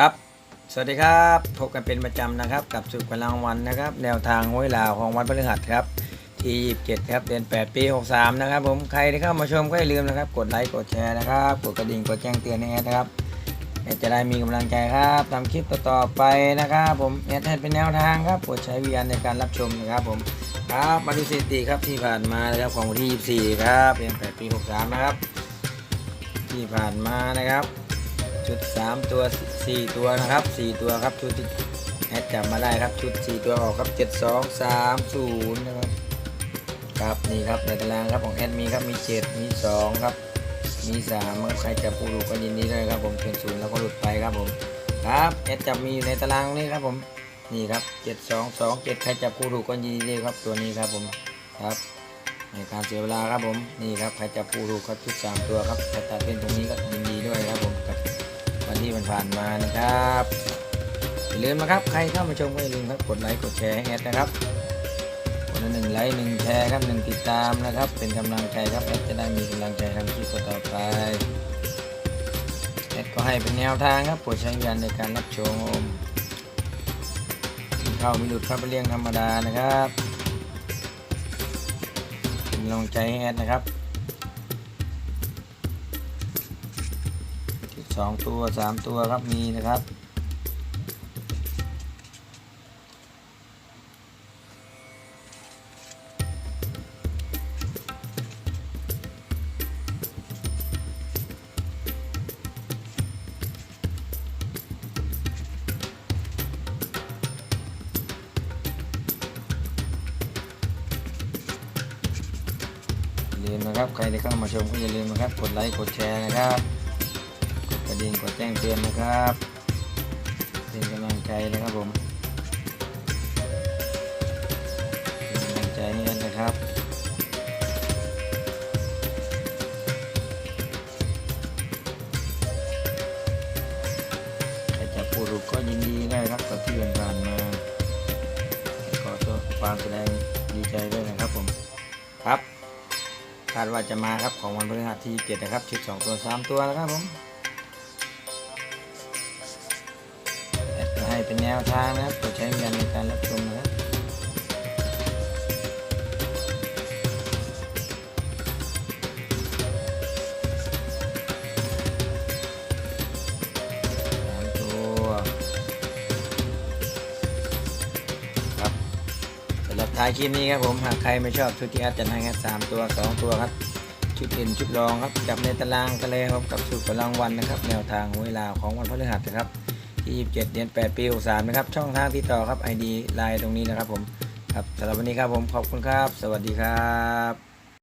ครับ สวัสดีครับ พบกันเป็นประจำนะครับ กับสุขกำลังวันนะครับ แนวทางห้วยลาวของวันพฤหัสครับ ที่ 27 ครับ เดือน 8 ปี 63 นะครับ ผม ใครที่เข้ามาชมก็อย่าลืมนะครับ กดไลค์ กดแชร์นะครับ กดกระดิ่ง กดแจ้งเตือนให้แอดนะครับแอดจะได้มีกำลังใจครับทำคลิปต่อๆไปนะครับ ผม แอดให้เป็นแนวทางครับ โปรดใช้วิญญาณในการรับชมนะครับ ผม ครับ มาดูสถิติครับที่ผ่านมานะครับของวันที่ 24 ครับ เดือน 8 ปี 63 นะครับ ที่ผ่านมานะครับ ชุด 3 ตัว 4 ตัวนะครับ 4 ตัวครับชุดที่แอดจับมาได้ครับชุด 4 ตัวออกครับ 7 2 3 0 นะครับครับนี่ครับในตารางครับของแอดมีครับมี 7 มี 2 ครับ มี3ครับใครจับผู้ถูกก็ยินดีด้วยครับผมเป็นศูนย์แล้วก็หลุดไปครับผมครับแอดจับมีอยู่ในตารางนี้ครับผมนี่ครับ 7 2 2 7 ใครจับผู้ถูกก็ยินดีด้วยครับตัวนี้ครับผมครับในการเสียเวลาครับผมนี่ครับใครจับผู้ถูกครับชุด3ตัวครับใครตัดเป็นตรงนี้ก็ยินดีด้วยครับผม ผ่านมานะครับอย่าลืมนะครับใครเข้ามาชมก็อย่าลืมครับกดไลค์กดแชร์ให้แอดนะครับคนละหนึ่งไลค์หนึ่งแชร์ครับหนึ่งติดตามนะครับ เป็นกำลังใจครับแอดจะได้มีกำลังใจทำคลิปต่อไปแอดก็ให้เป็นแนวทางครับโปรดใช้วิญญาณในการรับชมเข้ามีหลุดเข้าไปเลี้ยงธรรมดานะครับเป็นกำลังใจให้แอดนะครับ สองตัวสามตัวครับมีนะครับ ลืมนะครับ ใครที่เข้ามาชมก็อย่าลืมนะครับ กดไลค์ กดแชร์นะครับ ระดิ่งกดแจ้งเตือนนะครับเป็นกำลังใจนะครับผมเป็นกำลังใจให้กันนะครับใครจะพูดถูกก็ยินดีได้ครับกับที่ผ่านมาขอตัวความแสดงดีใจด้วยนะครับผมครับคาดว่าจะมาครับของวันพฤหัสที่7นะครับชุด2ตัว 3 ตัวนะครับผม เป็นแนวทางนะครับโปรดใช้วิญญาณในการรับชมนะครับสามตัวครับสำหรับท้ายคลิปนี้ครับผมหากใครไม่ชอบชุดที่แอดจะให้แค่สามตัวสองตัวครับ ชุดเด่นชุดรองครับจับในตารางกันเลยครับกับสูตรพลังวันนะครับ แนวทางเวลาของวันพฤหัสนะครับ ที่27 เดือน 8 ปี 63 นะครับ ช่องทางติดต่อครับ ID ไลน์ตรงนี้นะครับผม ครับสำหรับวันนี้ครับผม ขอบคุณครับ สวัสดีครับ